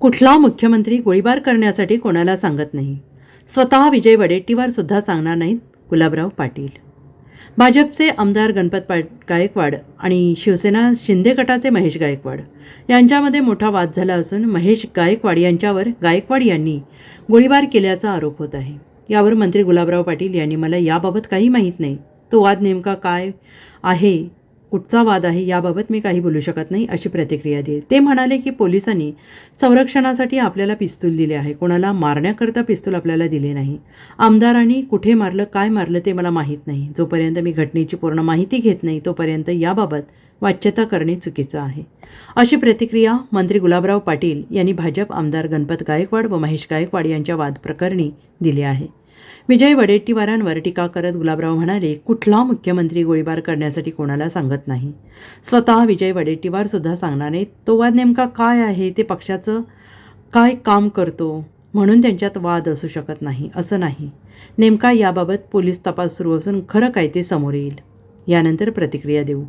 कुठला मुख्यमंत्री गोळीबार करण्यासाठी कोणाला सांगत नाही? स्वतः विजय वडेट्टीवारसुद्धा सांगणार नाहीत गुलाबराव पाटील. भाजपचे आमदार गणपत पा गायकवाड आणि शिवसेना शिंदे गटाचे महेश गायकवाड यांच्यामध्ये मोठा वाद झाला असून महेश गायकवाड यांच्यावर गायकवाड यांनी गोळीबार केल्याचा आरोप होत आहे. यावर मंत्री गुलाबराव पाटील यांनी मला याबाबत काही माहीत नाही. तो वाद नेमका काय आहे? कुठचा वाद आहे याबाबत मी काही बोलू शकत नाही अशी प्रतिक्रिया दिली ते म्हणाले की पोलिसांनी संरक्षणासाठी आपल्याला पिस्तूल दिले आहे. कोणाला मारण्याकरता पिस्तूल आपल्याला दिले नाही. आमदारांनी कुठे मारलं काय मारलं ते मला माहीत नाही. जोपर्यंत मी घटनेची पूर्ण माहिती घेत नाही तोपर्यंत याबाबत वाच्यता करणे चुकीचं आहे. अशी प्रतिक्रिया मंत्री गुलाबराव पाटील यांनी भाजप आमदार गणपत गायकवाड व महेश गायकवाड यांच्या वाद प्रकरणी दिली आहे. विजय वडेट्टीवारांवर टीका करत गुलाबराव म्हणाले कुठला मुख्यमंत्री गोळीबार करण्यासाठी कोणाला सांगत नाही? स्वतः विजय वडेट्टीवार सुद्धा सांगणार नाहीत तो वाद नेमका काय आहे? ते पक्षाचं काय काम करतो? म्हणून त्यांच्यात वाद असू शकत नाही असं नाही. नेमका याबाबत पोलीस तपास सुरू असून खरं काय ते समोर येईल. यानंतर प्रतिक्रिया देऊ.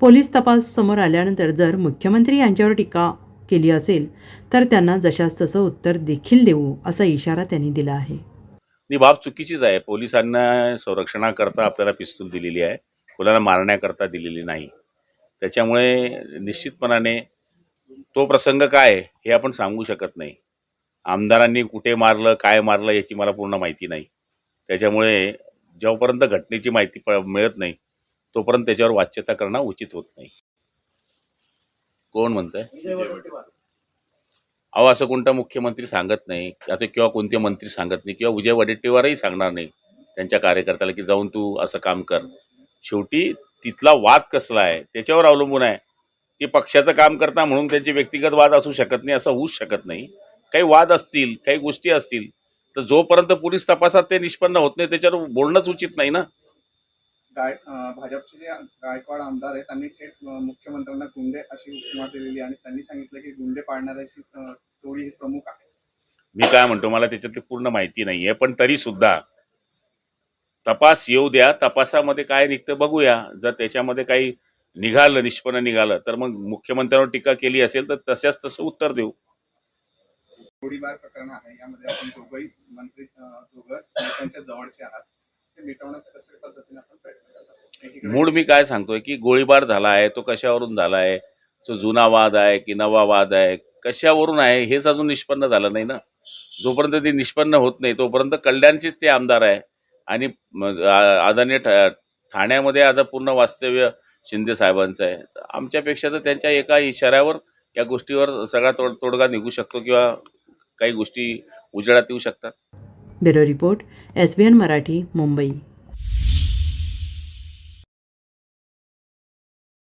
पोलीस तपास समोर आल्यानंतर जर मुख्यमंत्री यांच्यावर टीका केली असेल तर त्यांना जशास तसं उत्तर देखील देऊ असा इशारा त्यांनी दिला आहे. ही बाब चुकीचीच आहे. पोलिसांना संरक्षणाकरता आपल्याला पिस्तूल दिलेली आहे. कोणाला मारण्याकरता दिलेली नाही. त्याच्यामुळे निश्चितपणाने तो प्रसंग काय हे आपण सांगू शकत नाही. आमदारांनी कुठे मारलं काय मारलं याची मला पूर्ण माहिती नाही. त्याच्यामुळे जेव्हापर्यंत घटनेची माहिती मिळत नाही तोपर्यंत त्याच्यावर वाच्यता करणं उचित होत नाही. कोण म्हणतंय? अहो असं कोणता मुख्यमंत्री सांगत नाही. असं किंवा कोणते मंत्री सांगत नाही किंवा विजय वडेट्टीवारही सांगणार नाही त्यांच्या कार्यकर्त्याला की जाऊन तू असं काम कर. शेवटी तिथला वाद कसला आहे त्याच्यावर अवलंबून आहे. की पक्षाचं काम करता म्हणून त्यांचे व्यक्तिगत वाद असू शकत नाही असं होऊच शकत नाही. काही वाद असतील काही गोष्टी असतील तर जोपर्यंत पोलीस तपासात ते निष्पन्न होत नाही त्याच्यावर बोलणंच उचित नाही ना. गाय भाजपचे जे गायकवाड आमदार आहेत त्यांनी थेट मुख्यमंत्र्यांना गुंडे अशी उपमा दिलेली आणि त्यांनी सांगितलं की गुंडे पाडणाऱ्याशी टोळी प्रमुख आहे. मी काय म्हणतो मला त्याच्यातली पूर्ण माहिती नाही आहे पण तरी सुद्धा तपास येऊ द्या तपासामध्ये काय निघतं बघूया. जर त्याच्यामध्ये काही निघालं निष्पन्न निघालं तर मग मुख्यमंत्र्यांवर टीका केली असेल तर तशाच तसं उत्तर देऊ. गोळीबार प्रकरण आहे यामध्ये आपण दोघंही मंत्री दोघं त्यांच्या जवळचे आहात. ते मिटवण्याचा कशा पद्धतीने आपण प्रयत्न करतात. मूळ मी काय सांगतोय की गोळीबार झाला आहे तो कशावरून झाला आहे? तो जुना वाद आहे की नवा वाद आहे? कशावरून आहे हेच अजून निष्पन्न झालं नाही ना. जोपर्यंत ते निष्पन्न होत नाही तोपर्यंत कल्याणचेच ते आमदार आहे. आणि आदरणीय ठाण्यामध्ये आता पूर्ण वास्तव्य शिंदे साहेबांचं आहे. आमच्यापेक्षा तर त्यांच्या एका इशाऱ्यावर या गोष्टीवर सगळा तोड तोडगा निघू शकतो किंवा काही गोष्टी उजेडात येऊ शकतात. Bureau report S B N Marathi Mumbai.